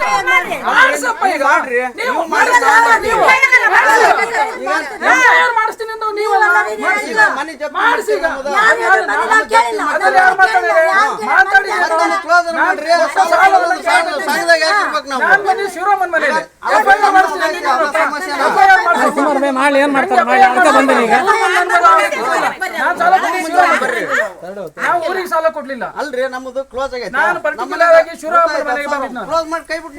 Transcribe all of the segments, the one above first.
ಮಾಡ್ರಿ. ನೀವು ನೀವು ನೀವು ಮಾಡಿಸ್ತೀನಿ ಅಂತ ಮಾಡಿಸಿ ಈಗ, ಮನೆ ನಾವು? ಮಾತಾಡಿ ಶಿವರಾಮನ್ ಅವ್ರು ಮಾಡಿಸ್ತೀನಿ ಅಂತ ಮಾಡಿ ಏನ್ ಮಾಡ್ತಾರೆ ಮಾಡಿ ಅದಕ್ಕೆ ಬಂದಿನಿ ಈಗ ನಾನು ಸಾಲ ನಾವು ಊರಿಗೆ ಸಾಲ ಕೊಡ್ಲಿಲ್ಲ ಅಲ್ರಿ ನಮ್ಮದು ಕ್ಲೋಸ್ ಆಗೈತೆ ನಾನು particular ಆಗಿ ಶಿವರಾಮನ್ ಮನೆಗೆ ಬಂದಿದ್ದು ಕ್ಲೋಸ್ ಮಾಡಿ ಕೈ ಬಿಟ್ಟು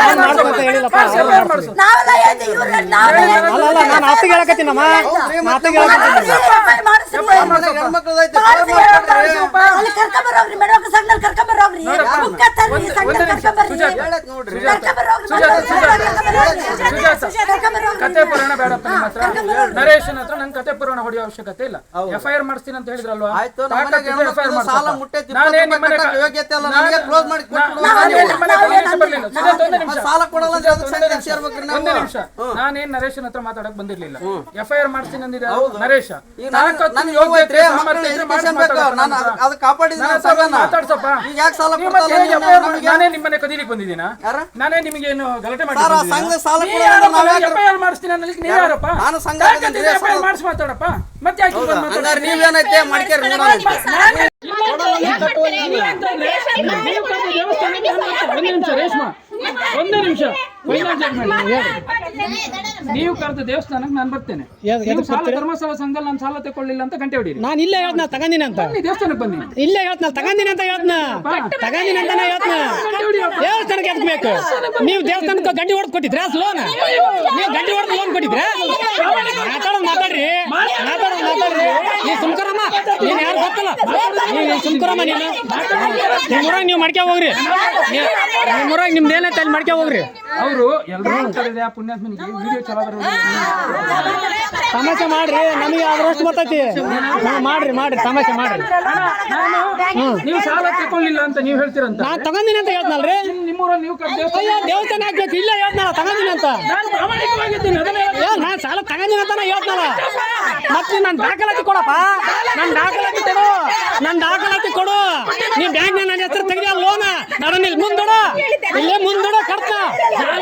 나와 나와 ಹೇಳಿಲ್ಲಪ್ಪ. ಅಲ್ಲ ಅಲ್ಲ ನಾನು ಹತ್ತಿಗೆ ಹೇಳಕತ್ತೀನಮ್ಮ. ಮಾತಿಗೆ. ಕತೆ ಪುರಾಣ ಬೇಡಪ್ಪ ನಿಮ್ಮ ಹತ್ರ. ನರೇಶನ್ ಹತ್ರ ನಂಗೆ ಕತೆ ಪುರಾಣ ಹೊಡೆಯೋ ಅವಶ್ಯಕತೆ ಇಲ್ಲ. ಎಫ್ ಐ ಆರ್ ಮಾಡಿಸ್ತೀನಿ ಅಂತ ಹೇಳಿದ್ರಲ್ವಾ. ಸಾಲ ಮುಟ್ಟೈತಿ ಒಂದು ನಿಮಿಷ. ನಾನೇನ್ ನರೇಶನ್ ಹತ್ರ ಮಾತಾಡಕ್ ಬಂದಿರ್ಲಿಲ್ಲ. ಎಫ್ ಐ ಆರ್ ಮಾಡ್ತೀನಿ ಅಂದಿದ್ದೆ ನರೇಶ್. ಮಾತಾಡ್ಸಪ್ಪ. ನಮಗೆ? ನಾನೇ ನಿಮ್ಮನೆ ಕದೀಲಿಕ್ಕೆ ಬಂದಿದ್ದೀನ? ನಾನೇ ನಾನೇ ಏನು ಗಲಾಟೆ ಮಾಡಿ ಸರ್, ಆ ಬಂದಿದ್ದೀನಾ? ಸಂಘದ ಸಾಲ ನೀ ಕೊಡೋದು ಯಾರಪ್ಪ? ನಾವು ಯಾಕೆ- FIR ಮಾಡಿಸ್ತೀನಿ ಅನ್ನೋದಕ್ಕೆ ನೀವ್ ಯಾರಪ್ಪ? ನಾನು ಸಂಘ ತಾಕತ್ತಿದ್ರೆ ಆಗಿದ್ರೆ FIR ಸಾಲ- ಮಾಡಿಸಿ ಮಾತಾಡಪ್ಪ. ಮತ್ತೆ ಯಾಕೆ ನೀವೇನೈತೆ? ಮಾಡ್ಕೇರಿ ಅಂತ. ನಾನು ಒಂದೇ ನಿಮಿಷ ನೀವು ಕರೆದ ದೇವಸ್ಥಾನಕ್ಕೆ ನಾನು ಬರ್ತೇನೆ. ಧರ್ಮಸ್ಥಳ ಸಂಘದಲ್ಲಿ ನಾನು ಸಾಲ ತಗೊಳ್ಳಿಲ್ಲ ಅಂತ ಗಂಟೆ ಹೊಡಿ ನಾನು ಇಲ್ಲೇ ಹೇಳ್ತ ತಗಂದಿನ ಅಂತ? ದೇವಸ್ಥಾನಕ್ಕೆ ಬನ್ನಿ. ಇಲ್ಲೇ ಹೇಳ್ತ ತಗಂದಿನ ಅಂತ ಹೇಳ್ತನ ತಗಂದಿನಿ ಅಂತಾನೆ ಹೇಳ್ತನ ದೇವಸ್ಥಾನಕ್ಕೆ ಎದಕ್ ಬೇಕು? ನೀವು ದೇವಸ್ಥಾನಕ್ಕೆ ಗಂಡಿ ಹೊಡೆದು ಕೊಟ್ಟಿದ್ರ? ಲೋನ್ ನೀವು ಗಂಡಿ ಹೊಡೆದು ಲೋನ್ ಕೊಟ್ಟಿದ್ರ? ಮಾತಾಡೋದು ಮಾತಾಡ್ರಿ. ಮಾತಾಡೋದು ಮಾತಾಡ್ರಿ. ಈ ಸುಮ್ಕರಮ್ಮ ನೀನ್ ಯಾರು ಗೊತ್ತಲ್ಲ? ನೀನು ಸುಮ್ಕರಮ್ಮ ನೀನು? ನಿಮ್ಮೂರಾಗ ನೀವು ಮಾಡ್ಕೊ ಹೋಗ್ರಿ? ನಿಮ್ಮೂರಾಗ ನಿಮ್ದು ಏನೈತೆ ಅಲ್ಲಿ ಮಾಡ್ಕೊ ಹೋಗ್ರಿ? ಅವರು ಎಲ್ಲರೂ ಕರೆದ ಪುಣ್ಯಾತ್ಮನಿಗೆ ವಿಡಿಯೋ ಚಲಾದ್ರು ತಮಾಷೆ ಮಾಡ್ರಿ ನಮಗೆ ಅದ್ರಷ್ಟು ಮತ್ತೈತಿ ಹಾ, ಮಾಡ್ರಿ ಮಾಡ್ರಿ ತಮಾಷೆ ಮಾಡ್ರಿ. ನಾನು ನೀವು ಸಾಲ ತಗೊಳ್ಳಿಲ್ಲ ಅಂತ ನೀವು ಹೇಳ್ತೀರಂತ. ನಾನು ತಗೊಂದಿನಿ ಅಂತ ಹೇಳ್ತನಲ್ರಿ ನಿಮ್ಮೂರಲ್ಲಿ ನೀವು ಕರೆದ ದೇವಸ್ಥಾನ ಅಯ್ಯೋ ದೇವಸ್ಥಾನ ಹಾಕ್ಬೇಕು. ಇಲ್ಲ ಹೇಳ್ತಾನ ತಗೊಂಡಿನಿ ಅಂತ. ನಾನು ಸಾಲ ತಗೊಂಡಿನಿ ಅಂತ ಹೇಳ್ತಾನ ಮತ್ತೆ ನನ್ನ ದಾಖಲಾತಿ ಕೊಡಪ್ಪ. ನನ್ನ ದಾಖಲಾತಿ ಕೊಡು. ನನ್ನ ದಾಖಲಾತಿ ಕೊಡು. ನೀ ಬ್ಯಾಂಕ್ ನನ್ನ ಹೆಸರು ತೆಗೆದ ಲೋನ? ನಾನು ಇಲ್ಲಿ ಮುಂದೋಡ ಇಲ್ಲೇ ಮುಂದೋಡ ಕಟ್ತ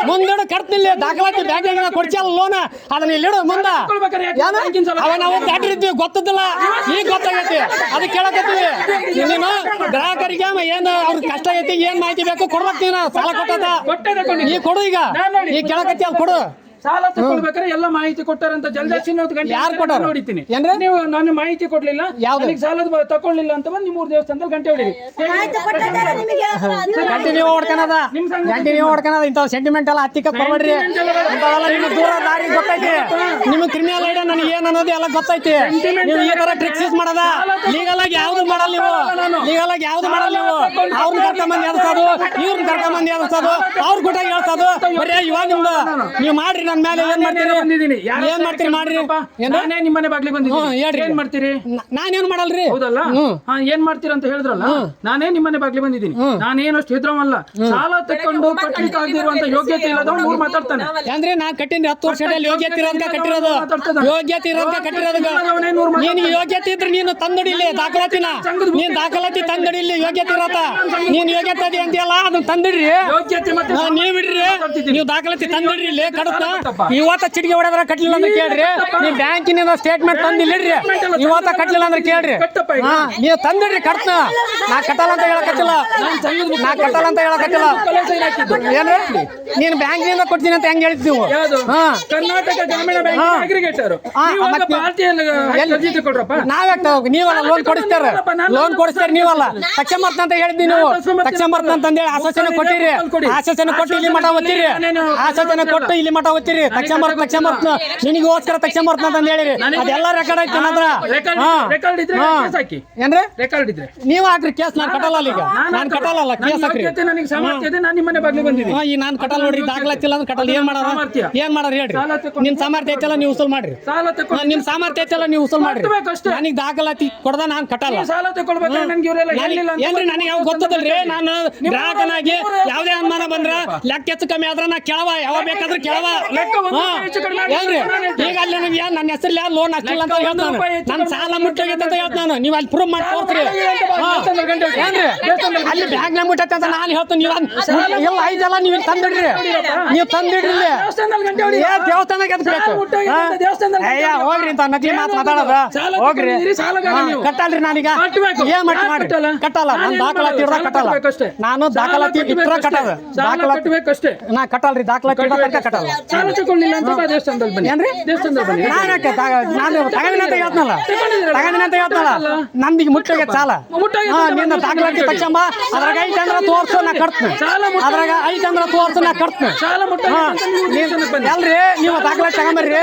ಮುಂದೋಡ ಕರ್ತಿಲ್ಲ ದಾಖಲಾತಿ ಬ್ಯಾಂಕ್ ಕೊಡ್ಸಲ್ಲ ಲೋನ್. ಅದನ್ನ ಇಲ್ಲಿಡು ಮುಂದ. ಅವ ನಾವು ದಾಟಿರಿದ್ವಿ ಗೊತ್ತದಿಲ್ಲ. ಈಗ ಗೊತ್ತಾಗೈತಿ. ಅದು ಕೇಳಕತ್ತೀವಿ. ನೀನು ಗ್ರಾಹಕರಿಗೆ ಏನು ಅವ್ರ ಕಷ್ಟ ಐತಿ ಏನ್ ಮಾಹಿತಿ ಬೇಕು ಕೊಡ್ಬೇಕು ನೀನು. ಸಾಲ ಕೊಟ್ಟದ. ಈಗ ಕೊಡು. ಈಗ. ಈಗ ಕೇಳಕತ್ತಿ ಅಲ್ಲಿ ಕೊಡು. ಸಾಲ ತಗೊಳ್ಬೇಕಾದ್ರೆ ಎಲ್ಲ ಮಾಹಿತಿ ಕೊಟ್ಟಾರಂತ ಜಲ್ದಾಸಿ ಗಂಟೆ ಯಾರ್ ಕೊಟ್ಟಾರು? ನೋಡಿದ್ದೀನಿ. ಏನ್ರಿ? ನೀವು ನಾನು ಮಾಹಿತಿ ಕೊಡ್ಲಿಲ್ಲ. ಯಾವ್ದು? ನನಗೆ ಸಾಲದ ಬ- ತಗೊಳ್ಳಿಲ್ಲ ಅಂತ ಬಂದು ಮೂರ್ ದೇವಸ್ಥಾನದಲ್ಲಿ ಗಂಟೆ ಹೊಡಿರಿ. ಮಾಹಿತಿ ಕೊಟ್ಟಿದ್ದಾರೆ ನಿಮಗೆ. ಹೊಡ್ಕನದ? ನಿಮ್ ಹೊಡ್ಕನದ? ಇಂಥವ್ ಸೆಂಟಿಮೆಂಟ್ ಎಲ್ಲ ಹತ್ತಿಕ್ಕ ಬರ್ಬೇಡ್ರಿ ಇಂಥವೆಲ್ಲ ನಿಮ್ಗೆ ದೂರ ದಾರಿ ಗೊತ್ತೈತಿ. ನಿಮ್ಮ ಕ್ರಿಮಿನಲ್ ಐಡಿಯಾ ನನಗೆ ಏನ್ ಅನ್ನೋದು ಎಲ್ಲ ಗೊತ್ತೈತಿ. ನೀವು ಈ ತರ ಟ್ರಿಕ್ಸ್ ಯೂಸ್ ಮಾಡದ? ಲೀಗಲ್ ಆಗಿ ಯಾವ್ದು ಮಾಡಲ್ಲ ನೀವು? ಲೀಗಲ್ ಆಗಿ ಯಾವ್ದು ಮಾಡಲ್ಲ ನೀವು? ಅವ್ರನ್ನ ಕರ್ಕೊಂಬಂದು ಎಲ್ಸೋದು ಇವ್ರನ್ನ ಕರ್ಕೊಂಬಂದು ಎಲ್ಸೋದು ಅವ್ರ ಕೂಟ ಹೇಳ್ಸೋದು ಬರೀ ಇವಾಗ ನಿಮ್ದು ನೀವು ಮಾಡ್ರಿ ನನ್ನ ಮೇಲೆ ಏನ್ ಮಾಡ್ತೀರಿ? ಬಂದಿದ್ದೀನಿ. ಯಾರ ಏನ್ ಮಾಡ್ತೀರಿ? ಮಾಡ್ರಿ. ನಾನೇ ನಾನೇ ನಿಮ್ಮನೆ ಬಾಗ್ಲಿಗೆ ಹ್ಮ್, ಬಂದಿದ್ದೀನಿ ಹೇಳ್ರಿ. ಏನ್ ಮಾಡ್ತೀರಿ? ನಾನೇನ್ ಮಾಡಲ್ರಿ? ಹೌದಲ್ಲ? ಹಾ ಏನ್ ಮಾಡ್ತೀರ ಅಂತ ಹೇಳಿದ್ರಲ್ಲ? ನಾನೇ ನಿಮ್ಮನೆ ಬಾಗ್ಲಿ ಬಂದಿದ್ದೀನಿ. ನಾನೇನಷ್ಟು ಹೆದ್ರವಲ್ಲ. ಸಾಲ ತಕೊಂಡು ಕಟ್ಟಲಿಕ್ಕೆ ಆಗದಿರುವಂತ ಯೋಗ್ಯತೆ ಇಲ್ಲದವನು ಊರು ಮಾತಾಡ್ತಾನೆ. ಅಂದ್ರೆ ನಾ ಕಟ್ಟಿನ ಹತ್ತು ವರ್ಷದಲ್ಲಿ ಯೋಗ್ಯತೆ ಇರೋಂತ ಕಟ್ಟಿರೋದು. ಯೋಗ್ಯತೆ ಇರೋಂತ ಕಟ್ಟಿರೋದು. ನೀನು ಯೋಗ್ಯತೆ ಇದ್ರೆ ನೀನು ತಂದಡಿಲಿ ದಾಖಲಾತಿನ. ನೀನ್ ದಾಖಲಾತಿ ತಂದಡಿಲಿ ಯೋಗ್ಯತೆ ಇರತ್ತ ನೀನ್ ಯೋಗ್ಯತೆ ಅದಿ ಅಂತೀಯಲ್ಲ ಅದನ್ನ ತಂದಿಡ್ರಿ. ಯೋಗ್ಯತೆ ಮತ್ತೆ ನೀವ್ ಬಿಡ್ರಿ. ನೀವು ದಾಖಲಾತಿ ತಂದಿಡ್ರಿ ಇಲ್ಲಿ ಕಡತ. ಇವತ್ತ ಚಿಟಿಗೆ ಹೊಡೆದ್ರ ಕಟ್ಲಿಲ್ಲ ಅಂದ್ರೆ ಕೇಳ್ರಿ. ನೀವ್ ಬ್ಯಾಂಕಿನಿಂದ ಸ್ಟೇಟ್ಮೆಂಟ್ ತಂದಿಲ್ಲಿಡ್ರಿ ಇವತ್ತ ಕಟ್ಲಿಲ್ಲ ಅಂದ್ರೆ ಕೇಳ್ರಿ. ಹಾ ನೀವು ತಂದಿಡ್ರಿ ಕಟ್ನ. ನಾ ಕಟ್ಟಲ್ಲ ಅಂತ ಹೇಳಕತ್ತಿಲ್ಲ. ನಾ ಕಟ್ಟಲ್ಲ ಅಂತ ಹೇಳಕತ್ತಿಲ್ಲ. ಏನ್ರಿ? ನೀನ್ ಬ್ಯಾಂಕಿನಿಂದ ಕೊಡ್ತೀನಿ ಅಂತ ಹೆಂಗ್ ಹೇಳ್ತೀವಿ ನೀವು ಯಾವುದು? ಹಾ. ಕರ್ನಾಟಕ ಗ್ರಾಮೀಣ ಬ್ಯಾಂಕ್ ಅಗ್ರಿಗೇಟರ್ ನೀವಲ್ಲ ಲೋನ್ ಕೊಡಿಸ್ತಾರ? ಲೋನ್ ಕೊಡಿಸ್ತಾರ ನೀವಲ್ಲ? ತಕ್ಷಮತ್ ಅಂತ ಹೇಳಿದ್ವಿ ನೀವು. ತಕ್ಷಣ ಬರ್ತಂತ ಹೇಳಿ ಆಶ್ವಾಸನೆ ಕೊಟ್ಟಿರಿ. ಆಶ್ವಾಸನೆ ಕೊಟ್ಟು ಇಲ್ಲಿ ಮಠ ಓದ್ತೀರಿ ಆಶ್ವಾಸನೆ ಕೊಟ್ಟು ಇಲ್ಲಿ ಮಠ ಓದ್ತೀರಿ ತಕ್ಷಣ ಬರ್ತ ತಕ್ಷಣ ಬರ್ತ ನಿನಗೋಸ್ಕರ ತಕ್ಷಣ ಬರ್ತ ಅಂತ ಹೇಳಿರಿ. ಅದೆಲ್ಲ ರೆಕಾರ್ಡ್ ಐತಿ ನನ್ನ ಹತ್ರ ರೆಕಾರ್ಡ್ ಹಾ. ರೆಕಾರ್ಡ್ ಇದ್ರೆ ಹಾ. ಕೇಸ್ ಹಾಕಿ. ಏನ್ರಿ? ರೆಕಾರ್ಡ್ ಇದ್ರೆ. ನೀವ್ ಹಾಕ್ರಿ ಕೇಸ್ ನಾನ್ ಕಟ್ಟಲ್ಲ ಈಗ. ನಾನ್ ಕಟ್ಟಲ್ಲ ಕೇಸ್ ಹಾಕ್ರಿ. ಯೋಗ್ಯತೆ ನನಗೆ ಸಾಮರ್ಥ್ಯ ಇದೆ ನಾನು ನಿಮ್ಮನೆ ಬಾಗ್ಲಿಗೆ ಬಂದಿದ್ದೀನಿ. ಹಾ, ಈ ನಾನ್ ಕಟ್ಟಲ್ಲ ನೋಡ್ರಿ ದಾಖಲಾತಿಲ್ಲ ಅಂದ್ರೆ ಕಟ್ಟಲ್ಲ. ಏನ್ ಮಾಡಾರ. ಏನ್ ಮಾಡಾರ ಹೇಳ್ರಿ? ಸಾಲ ತಗೊಂಡು- ನಿಮ್ ಸಾಮರ್ಥ್ಯ ಐತಲ್ಲ ನೀವು ಉಸಲ್ ಮಾಡ್ರಿ. ನಿಮ್ಮ ಸಾಮರ್ಥ್ಯ ಐತಲ್ಲ ನೀವು ಉಸಲ್ ಮಾಡ್ರಿ. ನನಗೆ ದಾಖಲಾತಿ ಕೊಡ್ದ ನಾನ್ ಕಟ್ಟಲ್ಲ. ಸಾಲ ನನ್ಗೆ ಇವರೆಲ್ಲ ಏನ್ರಿ ನನಗೆ ಯಾವ ಗೊತ್ತದಲ್ರಿ? ನಾನು ಗ್ರಾಹಕನಾಗಿ ಯಾವ್ದೇ ಅನುಮಾನ ಬಂದ್ರ ಲೆಕ್ಕ ಹೆಚ್ಚು ಕಮ್ಮಿ ಆದ್ರ ನಾ ಕೇಳವ. ಯಾವ ಬೇಕಾದ್ರೂ ಕೇಳವ. ಈಗ ಅಲ್ಲಿ ನನಗೆ ನನ್ನ ಹೆಸರಲ್ಲಿ ಯಾರು ಲೋನ್ ಹಾಕಿಲ್ಲ ಅಂತ ಹೇಳ್ತಾನೆ. ನನ್ನ ಸಾಲ ಮುಟ್ಟೋಗೈತೆ ಅಂತ ಹೇಳ್ತಾನೆ ನೀವು ಅಲ್ಲಿ ಪ್ರೂವ್ ಮಾಡಿ ತೋರ್ಸ್ರಿ ಅಲ್ಲಿ ಬ್ಯಾಂಕ್ನ ಮುಟ್ಟೈತೆ ಅಂತ ನಾನು ಹೇಳ್ತೀನಿ. ನೀವು ಎಲ್ಲ ಐದಲ್ಲ ನೀವು ತಂದಿಡ್ರಿ. ನೀವು ತಂದಿಡ್ರಿ ದೇವಸ್ಥಾನಕ್ಕೆ? ಅಂತ ಅಯ್ಯ ಹೋಗ್ರಿ ಅಂತ ನಕಲಿ ಮಾತು ಮಾತಾಡೋದ. ಹೋಗ್ರಿ. ಕಟ್ಟಲ್ರಿ ನಾನೀಗ. ಏನ್ ಮಾಡಿ ಮಾಡಿ ಕಟ್ಟಲ್ಲ? ನಾನು ದಾಖಲಾತಿ ಇಡ್ದ ಮಾಡೋದು? ಕಟ್ಟಲ್ಲ. ನಾನು ದಾಖಲಾತಿ ಇಟ್ರ. ಕಟ್ಟದ ದಾಖಲಾತಿ. ನಾ ಕಟ್ಟಲ್ರಿ. ದಾಖಲಾತಿ ಇಡ್ದ ತನಕ ಕಟ್ಟಲ್ಲ. ತಗೊಳ್ಳಿಲ್ಲ ಅಂತ ಬಾ ದೇವಸ್ಥಾನದಲ್ಲಿ ಬನ್ನಿ. ಏನ್ರಿ? ದೇವಸ್ಥಾನದಲ್ಲಿ ಬನ್ನಿ. ನಾನು ಯಾಕೆ ತಗ- ನಾನು ತಗದಿನ ಅಂತ ಹೇಳ್ತಾನಲ್ಲ? ತಗದಿನ ಅಂತ ಹೇಳ್ತಾನಲ್ಲ? ನಂದೀಗ ಸಾಲ. ಹಾ ಅಂತ ನಿನ್ನ ದಾಖಲಾತಿ. ತಕ್ಷಂಬ ಅದ್ರಾಗ ಐತೆ ಅಂದ್ರೆ ತೋರ್ಸು ನಾ ಕಟ್ತೀನಿ. ಸಾಲ. ಅದ್ರಾಗ ಐತೆ ಅಂದ್ರೆ ತೋರ್ಸು ನಾ ಕಟ್ತೀನಿ. ಸಾಲ ಹಾ. ನೀವು ದೇವಸ್ಥಾನಕ್ಕೆ ಬನ್ನಿ. ಎಲ್ರಿ ನೀವು ದಾಖಲಾತಿ ತಗೊಂಬರ್ರಿ.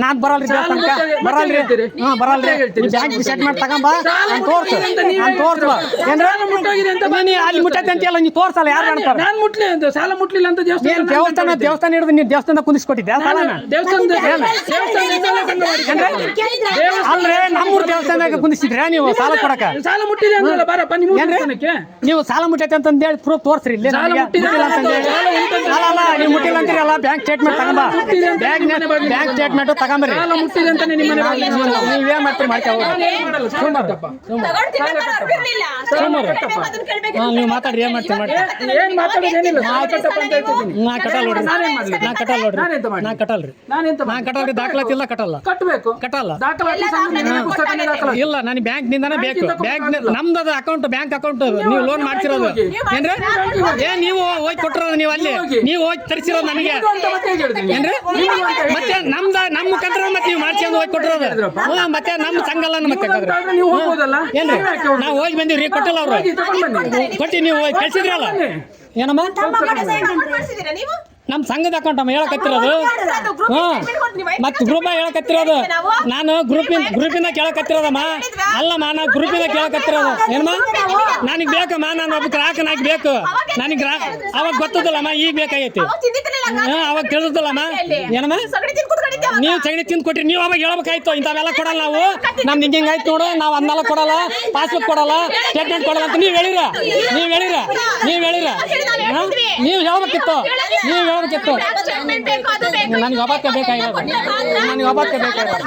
ನಾನ್ ಬರಲ್ರಿ ದೇವಸ್ಥಾನಕ್ಕೆ. ಬರಲ್ರಿ? ಹಾ ಬರಲ್ರಿ. ಬ್ಯಾಂಕ್ ಸೆಟ್ ಮಾಡಿ ತಗೊಂಬ ನಾನು ತೋರ್ಸು. ಅಂತ ನಾನು. ಏನ್ರಿ? ಅಂತ ನೀನು ಅಲ್ಲಿ ಮುಟ್ಟೈತೆ ಅಂತೀಯಲ್ಲ ನೀ ತೋರ್ಸಲ್ಲ ಯಾರು ಅಂತಾರೆ ನಾನ್ ಮುಟ್ಲಿ ಅಂತ ಸಾಲ ಮುಟ್ಲಿಲ್ಲ ಅಂತ ಏನ್ ದೇವಸ್ಥಾನ ದೇವಸ್ಥಾನ ದೇವಸ್ಥಾನ ಹಿಡಿದು ದೇವಸ್ಥಾನ ಕುಂದಿಸ್ಕೊಟ್ಟಿದ್ದೆ ಅಲ್ರಿ ನಮ್ಮೂರ್ ದೇವಸ್ಥಾನದಾಗ ಕುಂದಿಸಿದ್ರೆ ನೀವು ಸಾಲ ಕೊಡಕ? ಸಾಲ ಮುಟ್ಟಿದೆ? ನೀವು ಸಾಲ ಮುಟ್ಟೈತೆ ಅಂತ ಹೇಳಿ ಪ್ರೂಫ್ ತೋರಿಸ್ರಿ ಇಲ್ಲಿ ಸಾಲ ನನಗೆ ಮುಟ್ಟಿದೆ ಮುಟ್ಟಿಲ್ಲ ಅಂತ ಹೇಳಿ. ಸಾಲ ಉಂಟಂತ ಅಲ್ಲ ನೀವು ಮುಟ್ಟಿಲ್ಲ ಅಂತೀರಿ ಅಲ್ಲ ಬ್ಯಾಂಕ್ ಸ್ಟೇಟ್ಮೆಂಟ್ ತಗೊಂಬ ಬ್ಯಾಂಕ್ ಬ್ಯಾಂಕ್ ಸ್ಟೇಟ್ಮೆಂಟ್ ತಗೊಂಬರಿ. ನೀವೇನ್ ಮಾಡ್ತೀರಿ ಮಾಡ್ತೀವಿ ನೀವು ಮಾತಾಡ್ರಿ ಏನ್ ಮಾಡ್ತೀರಿ? ಮಾಡಿ ಏ- ಏನ್ ಮಾತಾಡೋದೇನಿಲ್ಲ ಸಾಲ ಕಟ್ಟಪ್ಪ ಅಂತ ಹೇಳ್ತಿದ್ದೀನಿ. ನಾ ಕಟ್ಟಲ್ಲ ನೋಡ್ರಿ? ನಾ ಕಟ್ಟಲ್ಲ ನೋಡ್ರಿ. ನಾ ಕಟ್ಟಲ್ರಿ. ನಾನೆಂತ ನಾ ಕಟ್ಟಲ್ರಿ ದಾಖಲಾತಿ ಇಲ್ಲ ಕಟ್ಟಲ್ಲ. ಕಟ್ಟಬೇಕು ಕಟ್ಟಲ್ಲ. ದಾಖಲಾತಿ ಸಂಘ ನಿನ್ನ ಪುಸ್ತಕನೇ ದಾಖಲಾತಿ? ಇಲ್ಲ ನನಗೆ ಬ್ಯಾಂಕ್ ನಿಂದನೇ ಬೇಕು. ಬ್ಯಾಂಕ್ ನಮ್ದು ಅದು ಅಕೌಂಟ್ ಬ್ಯಾಂಕ್ ಅಕೌಂಟ್ ನೀವು ಲೋನ್ ಮಾಡ್ತಿರೋದು. ಏನ್ರಿ? ಏ ನೀವು ಹೋಗಿ ಕೊಟ್ಟಿರೋದು ನೀವು ಅಲ್ಲಿ. ನೀವು ಹೋಗಿ. ತರಿಸಿರೋದು ನನಗೆ? ಏನ್ರಿ. ಮತ್ತೆ ನಮ್ದ ನಮ್ಮ ಮುಖಾಂತರ ಮತ್ತೆ ನೀವು ಮಾಡ್ಸ್ಕೊಂಡು ಹೋಗಿ ಕೊಟ್ಟಿರೋದು. ಮತ್ತೆ ನಮ್ಮ ಸಂಘಲ್ಲ ಹೋಗ್ಬೋದಲ್ಲ? ಏನ್ರಿ? ನೀವು ಹೋಗಿ ಬಂದಿವ್ರಿ ಕೊಟ್ಟಲ್ಲ ಅವ್ರು. ಕೊಟ್ಟಿ ನೀವು ಹೋಗಿ ಕಳ್ಸಿದ್ರಲ್ಲ. ಏನಮ್ಮ? ನೀವು? ನಮ್ಮ ಸಂಘದ ಅಕೌಂಟ್ ಅಮ್ಮ ಹೇಳಕತ್ತಿರೋದು? ಹ್ಮ್ ಮತ್ತೆ ಗ್ರೂಪ್ ಹೇಳಕತ್ತಿರೋದು? ನಾನು ಗ್ರೂಪಿನ ಗ್ರೂಪಿಂದ ಕೇಳಕತ್ತಿರೋದಮ್ಮ ಅಲ್ಲಮ್ಮ ನಾ ಗ್ರೂಪಿಂದ ಕೇಳಕತ್ತಿರೋದು. ಏನಮ್ಮ? ನನಗೆ ಬೇಕಮ್ಮ ನಾನು ಒಬ್ಬ ಗ್ರಾಹಕನಾಗಿ ಬೇಕು. ನನಗೆ ಗ್ರಾಹಕ ಅವಾಗ ಗೊತ್ತದಲ್ಲಮ್ಮ ಈಗ ಬೇಕಾಗೈತಿ. ಹಾ ಅವಾಗ ತಿಳಿದಲ್ಲಮ್ಮ ಏನಮ್ಮ? ನೀವು ಸಗಣಿ ತಿಂದು ಕೊಟ್ರಿ ನೀವು ಅವಾಗ ಹೇಳ್ಬೇಕಾಯ್ತು. ಇಂಥವೆಲ್ಲ ಕೊಡಲ್ಲ ನಾವು. ನಮ್ದು ಹಿಂಗೆ ಹಿಂಗೆ ಆಯ್ತು ನೋಡು ನಾವು ಅದನ್ನೆಲ್ಲ ಕೊಡಲ್ಲ ಪಾಸ್ಬುಕ್ ಕೊಡಲ್ಲ ಸ್ಟೇಟ್ಮೆಂಟ್ ಕೊಡಲ್ಲ ಅಂತ ನೀವು ಹೇಳಿರ. ನೀವು ಹೇಳಿರ. ನೀವು ಹೇಳಿರ. ಹಾ? ನೀವು ಹೇಳ್ಬೇಕಿತ್ತು. ನೀವು ಹೇಳ್ಬೇಕಿತ್ತು ನನಗೆ ಒಬ್ಬಕ್ಕೆ ಬೇಕಾಗಿರೋದು. ನನಗೆ ಒಬ್ಬಕ್ಕೆ ಬೇಕಾಗಿರೋದು.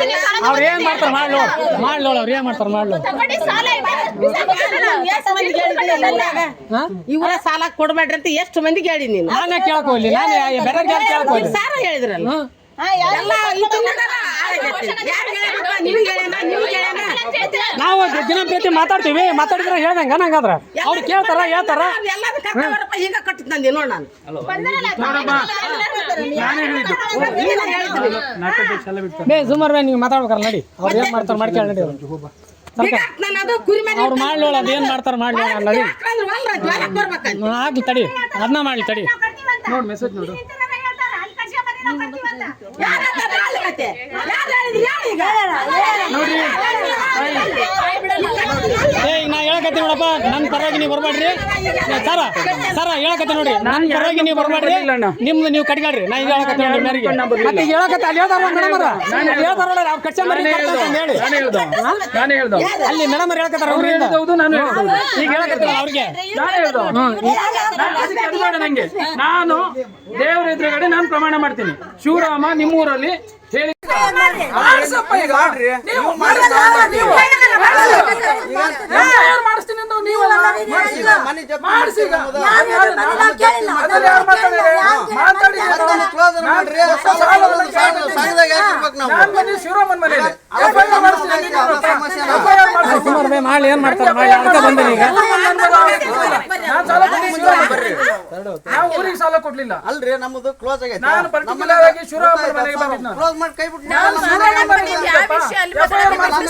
ಅವ್ರು ಏನು ಮಾಡ್ತಾರೆ ಮಾಡ್ಲೋ ಮಾಡ್ಲೋಳ ಅವ್ರು ಏನು ಮಾಡ್ತಾರೆ ಮಾಡ್ಲೋ ಇವರ ಸಾಲ ಕೊಡ್ಬೇಡ್ರಿ ಅಂತ ಎಷ್ಟು ಮಂದಿಗೆ ಹೇಳಿ ನೀನು? ನಾನೇ ಕೇಳಕ್ ಹೋಗ್ಲಿ ನಾನು ಬೇರೆ ಕೇಳಕ್ ಹೋಗ್ಲಿ ಸಾರ ಹೇಳಿದ್ರಲ್ಲ. ಎಲ್ಲ ನಾವು ದಿನ ಪ್ರತಿ ಮಾತಾಡ್ತೀವಿ ಮಾತಾಡಿದ್ರೆ ಹೇಳ್ದಂಗ ನಂಗಾದ್ರ ಅವ್ರು ಕೇಳ್ತಾರ ಹೇಳ್ತಾರ. ಈಗ ನಂದಿ ನೋಡ್ ನಾನು ಬೇ ಸುಮಾರು ಬೇ ನೀವು ಮಾತಾಡ್ಬೇಕಲ್ಲ ನಡಿ. ಅವ್ರು ಏನ್ ಮಾಡ್ತಾರ ಮಾಡ್ಕೇಳ ನಡಿ ಅವ್ರು. ಈಗ ನಾನು ಅದು ಕುರಿ ಮನೆ ಅವ್ರು ಮಾಡ್ಲೋಳ ಅದೇನ್ ಏನ್ ಮಾಡ್ತಾರ ಮಾಡ್ಲಿ ಅವ್ರು ನಡಿ. ಆಗ್ಲಿ ತಡಿ. ಅದನ್ನ ಮಾಡ್ಲಿ ತಡಿ. ನೋಡಿ ಮೆಸೇಜ್ ನೋಡು. ಏ ಈಗ? ನಾ ಹೇಳಕತ್ತೀನಿ ನೋಡಪ್ಪ. ನನ್ನ ಪರವಾಗಿ ನೀವು ಬರ್ಬೇಡ್ರಿ ಸರ ಸರ ಹೇಳಕತ್ತೀನಿ ನೋಡ್ರಿ. ನನ್ನ ಪರವಾಗಿ ನೀವು ಬರಬೇಡ್ರಿ ನಿಮ್ದು ನೀವು ಕಟ್ಗಾಡ್ರಿ. ನಾ ಈಗ ಹೇಳಕತ್ತೀನಿ ನೋಡಿ ಮೇರೆಗೆ. ಮತ್ತೆ ಹೇಳಕತ್ತ ಅಲ್ಲಿ ಹೇಳ್ತಾರ ಮೇಡಮ್ ಅವ್ರ. ಹೇಳ್ತಾರ ನೋಡ್ರಿ ಅವ್ರು ಕಟ್ಸ್ಕೊಂಡ್ ನಾನೇ ಹೇಳಿ. ನಾನೇ ಹೇಳ್ದ ನಾನೇ ಹೇಳ್ದ ಅಲ್ಲಿ ಮೇಡಮ್ ಅವ್ರು ಹೇಳಕತ್ತಾರ ಅವ್ರು ಅವ್ರಿಂದ. ನಾನು ಹೇಳ್ದು ಈಗ ಹೇಳಕತ್ತಿಲ್ಲ ಅವ್ರಿಗೆ. ನಾನೇ ಹೇಳ್ದ ನಾನು ಅದಕ್ಕೆ ಅದು ಬೇಡ ನಂಗೆ ನಾನು ದೇವರ ಎದುರುಗಡೆ ನಾನು ಪ್ರಮಾಣ ಮಾಡ್ತೀನಿ. ಶಿವರಾಮ ನಿಮ್ಮೂರಲ್ಲಿ ಹೇಳಿ ಮಾಡಿಸ್ತೀನಿ ಬಂದು ಮಾಡ್ಲಿ ಏನ್ ಮಾಡ್ತಾರ ಅದಕ್ಕೆ ಬಂದಿನಿ ಈಗ ನಾನು ಸಾಲ ಬರ್ರಿ. ನಾವು ಊರಿಗೆ ಸಾಲ ಕೊಡ್ಲಿಲ್ಲ ಅಲ್ರಿ ನಮ್ಮದು ಕ್ಲೋಸ್ ಆಗೈತೆ ನಾನು ಆಗಿ ಶುರು ಮನೆಗೆ ಬಂದಿದ್ದು ನಾನು. ಕ್ಲೋಸ್ ಮಾಡಿ ಕೈ ಬಿಟ್ಟು ನಾನು FIR ಮಾಡಿಸಿ.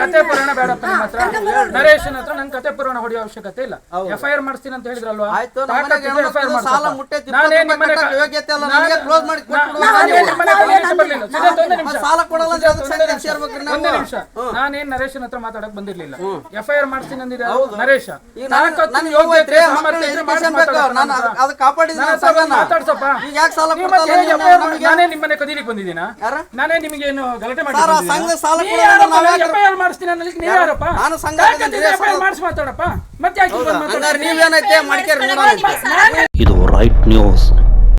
ಕತೆ ಪುರಾಣ ಬೇಡಪ್ಪ ನಿಮ್ಮ ಹತ್ರ. ನರೇಶನ್ ಹತ್ರ ನಂಗೆ ಕತೆ ಪುರಾಣ ಹೊಡೆಯೋ ಅವಶ್ಯಕತೆ ಇಲ್ಲ. ಎಫ್ ಐ ಆರ್ ಮಾಡಿಸ್ತೀನಿ ಅಂತ ಹೇಳಿದ್ರಲ್ವಾ? ಆಯ್ತು, ಐ ಆರ್ ಮಾಡ್ಸಪ್ಪ. ಸಾಲ ಕೊಡಲ್ಲ ಅಂದ್ರೆ ಅದಕ್ಕೆ ನಿಮಿಷ. ನಾವು. ಒಂದು ನಿಮಿಷ. ನಾನೇನ್ ನರೇಶನ್ ಹತ್ರ ಮಾತಾಡಕ್ ಬಂದಿರ್ಲಿಲ್ಲ ಎಫ್ ಐ ಆರ್ ಮಾಡ್ತೀನಿ ಅಂದಿದ್ರೆ ನರೇಶ ಈಗ ನಾನು- ತಾಕತ್ತು, ನನಗೆ ಯೋಗ್ಯತೆ, ಹೋಗ್ಬೇಕ್ರಿ, ಸಾಮರ್ಥ್ಯ ಇದ್ರೆ education ಮಾಡಿ ಬೇಕು. ಮಾತಾಡಪ್ಪ ನಾನು ನನ್ನ ಹತ್ರ. ಅದು ನಾನು ಹತ್ರ ಮಾತಾಡ್ಸಪ್ಪ ಈಗ ಯಾಕೆ ಸಾಲ ನೀವು ಕೊಡ್ತಾ ಇಲ್ಲ ಮತ್ತೆ ನೀವು FIR ಮಾಡಿ- ನಾನೇ ನಿಮ್ಮನೆ ಕದೀಲಿಕ್ಕೆ ಬಂದಿದ್ದೀನಾ ಯಾರ? ನಾನೇ ನಿಮಗೆ ಏನು ಗಲಾಟೆ ಮಾಡಿ ಸರ್, ಆ ಬಂದಿದ್ದೀನಾ? ಸಂಘದ ಸಾಲ ನೀವ್ ಕೊಡೋದು ಯಾರಪ್ಪ? ನಾವು ಯಾಕೆ- ಮಾಡಿಸ್ತೀನಿ ಅನ್ನಲಿಕ್ಕೆ ನೀವ್ ಯಾರಪ್ಪ ನಾನು ಸಂಘ. ಮಾಡಿಸಿ ಮಾತಾಡಪ್ಪ ಮತ್ತೆ ಯಾಕೆ? ಹಂಗಾರೆ ನೀವೇನೈತೆ ಮಾಡ್ಕೇರಿ ನೋಡೋಣ ಇದು ರೈಟ್ ನ್ಯೂಸ್